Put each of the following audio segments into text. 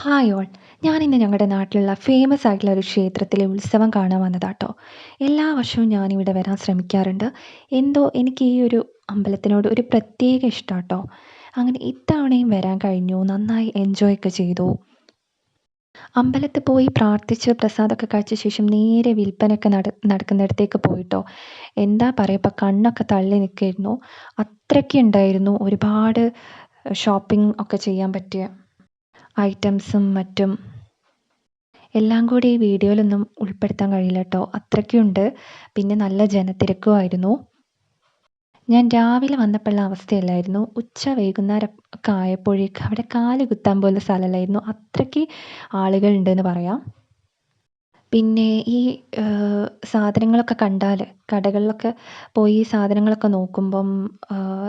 Hi all ഞാനിന്ന് ഞങ്ങളുടെ നാട്ടിലുള്ള ഫേമസ് ആയിട്ടുള്ള ഒരു ക്ഷേത്രത്തിലെ ഉത്സവം കാണാൻ വന്നതാട്ടോ. എല്ലാ വർഷവും ഞാനിവിടെ വരാൻ ശ്രമിക്കാറുണ്ട്. എന്തോ എനിക്ക് ഈ ഒരു അമ്പലത്തിനോട് ഒരു പ്രത്യേക ഇഷ്ടമാട്ടോ അങ്ങനെ ഇത്തവണയും വരാൻ കഴിഞ്ഞു. നന്നായി എൻജോയ് ഒക്കെ ചെയ്തു. അമ്പലത്തിൽ പോയി പ്രാർത്ഥിച്ച് പ്രസാദമൊക്കെ കഴിച്ച ശേഷം നേരെ വിൽപ്പനയൊക്കെ നട നടക്കുന്നിടത്തേക്ക് പോയിട്ടോ. എന്താ പറയുക ഇപ്പം കണ്ണൊക്കെ തള്ളി നിൽക്കായിരുന്നു. അത്രയ്ക്ക് ഉണ്ടായിരുന്നു ഒരുപാട് ഷോപ്പിംഗ് ഒക്കെ ചെയ്യാൻ പറ്റിയ ഐറ്റംസും മറ്റും. എല്ലാം കൂടി ഈ വീഡിയോയിലൊന്നും ഉൾപ്പെടുത്താൻ കഴിയില്ല കേട്ടോ അത്രയ്ക്കുണ്ട്. പിന്നെ നല്ല ജനത്തിരക്കുമായിരുന്നു. ഞാൻ രാവിലെ വന്നപ്പോഴുള്ള അവസ്ഥയല്ലായിരുന്നു. ഉച്ച വൈകുന്നേരം ഒക്കെ ആയപ്പോഴേക്ക് അവിടെ കാൽ കുത്താൻ പോലും സ്ഥലമല്ലായിരുന്നു. അത്രയ്ക്ക് ആളുകളുണ്ടെന്ന് പറയാം. പിന്നെ ഈ സാധനങ്ങളൊക്കെ കണ്ടാൽ കടകളിലൊക്കെ പോയി സാധനങ്ങളൊക്കെ നോക്കുമ്പം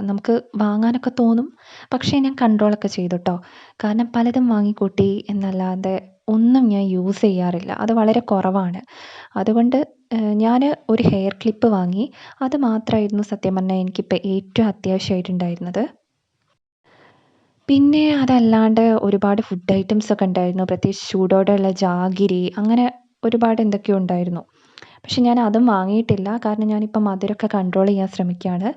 നമുക്ക് വാങ്ങാനൊക്കെ തോന്നും. പക്ഷേ ഞാൻ കൺട്രോളൊക്കെ ചെയ്തു കേട്ടോ കാരണം പലതും വാങ്ങിക്കൂട്ടി എന്നല്ലാതെ ഒന്നും ഞാൻ യൂസ് ചെയ്യാറില്ല. അത് വളരെ കുറവാണ്. അതുകൊണ്ട് ഞാൻ ഒരു ഹെയർ ക്ലിപ്പ് വാങ്ങി. അത് മാത്രമായിരുന്നു സത്യം പറഞ്ഞാൽ എനിക്കിപ്പോൾ ഏറ്റവും അത്യാവശ്യമായിട്ടുണ്ടായിരുന്നത് പിന്നെ അതല്ലാണ്ട് ഒരുപാട് ഫുഡ് ഐറ്റംസ് ഒക്കെ ഉണ്ടായിരുന്നു. പ്രത്യേകിച്ച് ചൂടോടെയുള്ള ജാഗിരി അങ്ങനെ ഒരുപാട് എന്തൊക്കെയോ ഉണ്ടായിരുന്നു. പക്ഷെ ഞാൻ അതും വാങ്ങിയിട്ടില്ല. കാരണം ഞാനിപ്പം മധുരമൊക്കെ കൺട്രോൾ ചെയ്യാൻ ശ്രമിക്കുകയാണ്.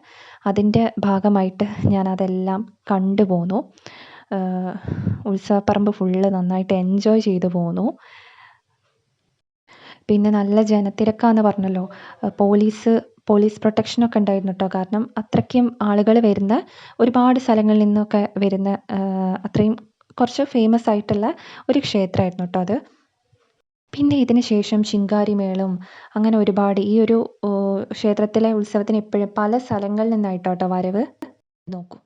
അതിന്റെ ഭാഗമായിട്ട് ഞാൻ അതെല്ലാം കണ്ടു പോന്നു. ഉത്സവപ്പറമ്പ് ഫുള്ള് നന്നായിട്ട് എൻജോയ് ചെയ്തു പോന്നു. പിന്നെ നല്ല ജനത്തിരക്കാന്ന് പറഞ്ഞല്ലോ. പോലീസ് പോലീസ് പ്രൊട്ടക്ഷനൊക്കെ ഉണ്ടായിരുന്നു കേട്ടോ കാരണം അത്രയ്ക്കും ആളുകൾ വരുന്ന ഒരുപാട് സ്ഥലങ്ങളിൽ നിന്നൊക്കെ വരുന്ന അത്രയും കുറച്ച് ഫേമസ് ആയിട്ടുള്ള ഒരു ക്ഷേത്രമായിരുന്നു കേട്ടോ അത്. പിന്നെ ഇതിന് ശേഷം ശിങ്കാരിമേളം അങ്ങനെ ഒരുപാട് ഈ ഒരു ക്ഷേത്രത്തിലെ ഉത്സവത്തിന് എപ്പോഴും പല സ്ഥലങ്ങളിൽ നിന്നായിട്ടോട്ടോ വരവ്. നോക്കൂ.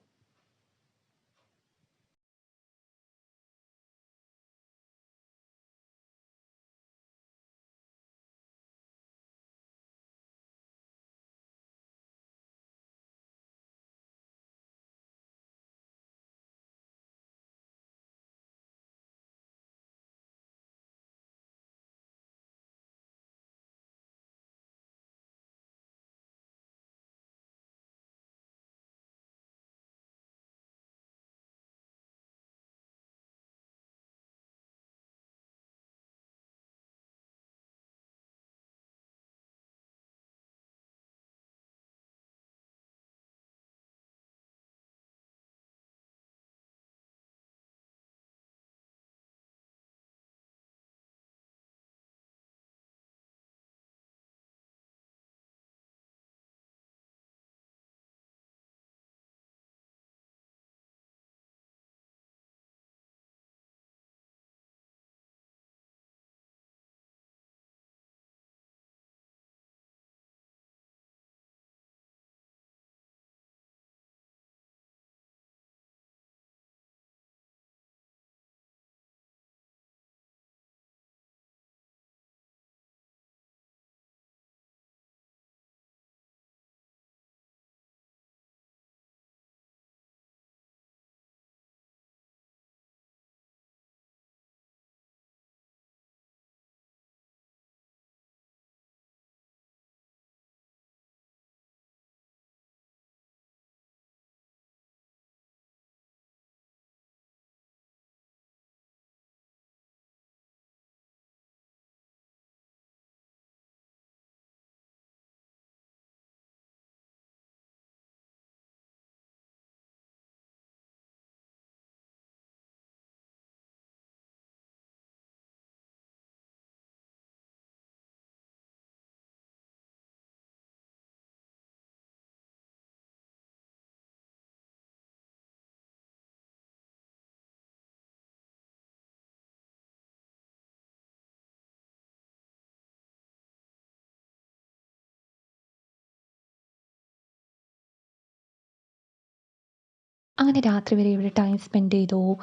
അങ്ങനെ രാത്രി വരെ ഇവിടെ ടൈം സ്പെൻഡ് ചെയ്തു.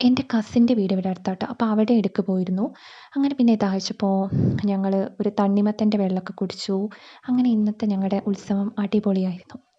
എന്റെ കസിന്റെ വീട് ഇവിടെ അടുത്താട്ടോ. അപ്പോൾ അവിടെ ഇടയ്ക്ക് പോയിരുന്നു. അങ്ങനെ പിന്നെ ഇതാഴ്ചപ്പോൾ ഞങ്ങൾ ഒരു തണ്ണിമത്തന്റെ വെള്ളമൊക്കെ കുടിച്ചു. അങ്ങനെ ഇന്നത്തെ ഞങ്ങളുടെ ഉത്സവം അടിപൊളിയായിരുന്നു.